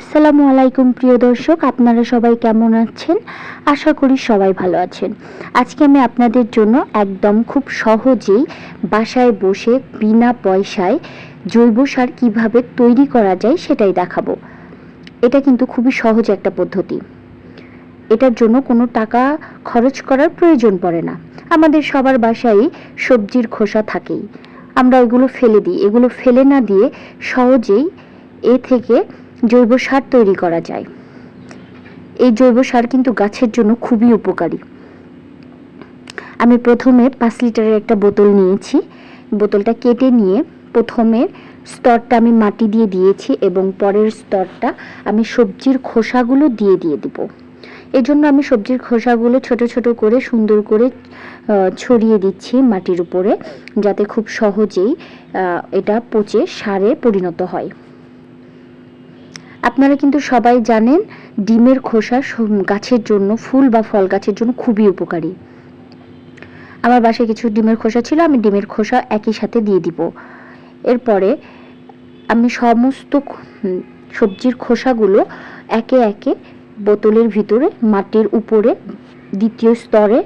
আসসালামু আলাইকুম, প্রিয় দর্শক। আপনারা সবাই কেমন আছেন? আশা করি সবাই ভালো আছেন। আজকে আমি আপনাদের জন্য একদম খুব সহজেই বাসায় বসে বিনা পয়সায় জৈব সার কীভাবে তৈরি করা যায় সেটাই দেখাবো। এটা কিন্তু খুবই সহজ একটা পদ্ধতি। এটার জন্য কোনো টাকা খরচ করার প্রয়োজন পড়ে না। আমাদের সবার বাসায় সবজির খোসা থাকেই। আমরা ওইগুলো ফেলে দিই। এগুলো ফেলে না দিয়ে সহজেই এ থেকে জৈব সার তৈরি করা যায়। এই জৈব সার কিন্তু গাছের জন্য খুবই উপকারী। আমি প্রথমে পাঁচ লিটারের একটা বোতল নিয়েছি। বোতলটা কেটে নিয়ে প্রথমে স্তরটা আমি মাটি দিয়ে দিয়েছি এবং পরের স্তরটা আমি সবজির খোসাগুলো দিয়ে দিয়ে দিব। জন্য আমি সবজির খোসাগুলো ছোট ছোট করে সুন্দর করে ছড়িয়ে দিচ্ছি মাটির উপরে যাতে খুব সহজেই এটা পচে সারে পরিণত হয়। আপনারা কিন্তু সবাই জানেন ডিমের খোসা গাছের জন্য, ফুল বা ফল গাছের জন্য খুবই উপকারী। আমার বাসায় কিছু ডিমের খোসা ছিল, আমি ডিমের খোসা একই সাথে দিয়ে দিব। এরপরে আমি সমস্ত সবজির খোসাগুলো একে একে বোতলের ভিতরে, মাটির উপরে, দ্বিতীয় স্তরে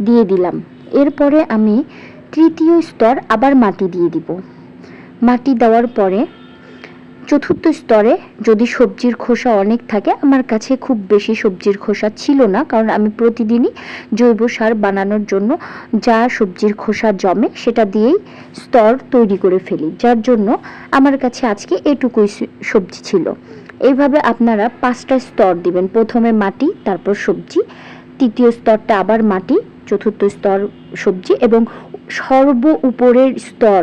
দিয়ে দিলাম। এরপরে আমি তৃতীয় স্তর আবার মাটি দিয়ে দিব। মাটি দেওয়ার পরে চতুর্থ স্তরে যদি সবজির খোসা অনেক থাকে, আমার কাছে খুব বেশি সবজির খোসা ছিল না, কারণ আমি প্রতিদিনই জৈব সার বানানোর জন্য যা সবজির খোসা জমে সেটা দিয়েই স্তর তৈরি করে ফেলি, যার জন্য আমার কাছে আজকে এটুকুই সবজি ছিল। এইভাবে আপনারা পাঁচটা স্তর দিবেন। প্রথমে মাটি, তারপর সবজি, তৃতীয় স্তরটা আবার মাটি, চতুর্থ স্তর সবজি এবং সর্ব উপরের স্তর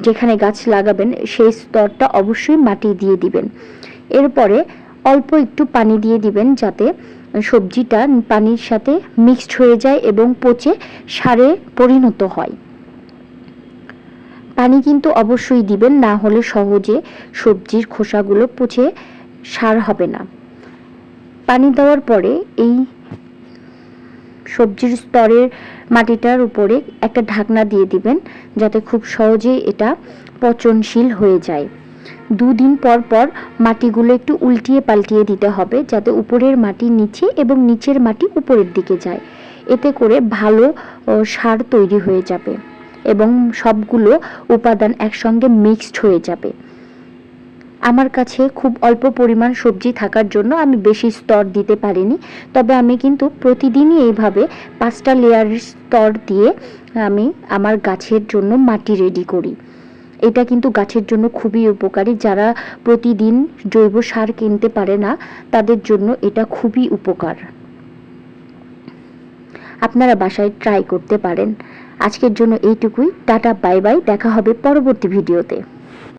যেখানে গাছ লাগাবেন, সেই স্তরটা অবশ্যই মাটি দিয়ে দিবেন। এরপরে অল্প একটু পানি দিয়ে দিবেন যাতে সবজিটা পানির সাথে মিক্সড হয়ে যায় এবং পচে সারে পরিণত হয়। পানি কিন্তু অবশ্যই দিবেন, না হলে সহজে সবজির খোসাগুলো পচে সার হবে না। পানি দেওয়ার পরে এই সবজির স্তরের মাটিটার উপরে একটা ঢাকনা দিয়ে দিবেন, যাতে খুব সহজেই এটা পচনশীল হয়ে যায়। দুদিন পর পর মাটিগুলো একটু উল্টিয়ে পাল্টিয়ে দিতে হবে, যাতে উপরের মাটি নিচে এবং নিচের মাটি উপরের দিকে যায়। এতে করে ভালো সার তৈরি হয়ে যাবে এবং সবগুলো উপাদান একসঙ্গে মিক্সড হয়ে যাবে। আমার কাছে খুব অল্প পরিমাণ সবজি থাকার জন্য আমি বেশি স্তর দিতে পারিনি। তবে আমি কিন্তু প্রতিদিনই এইভাবে পাঁচটা লেয়ারের স্তর দিয়ে আমি আমার গাছের জন্য মাটি রেডি করি। এটা কিন্তু গাছের জন্য খুবই উপকারী। যারা প্রতিদিন জৈব সার কিনতে পারে না, তাদের জন্য এটা খুবই উপকার। আপনারা বাসায় ট্রাই করতে পারেন। আজকের জন্য এইটুকুই। টাটা বাই বাই দেখা হবে পরবর্তী ভিডিওতে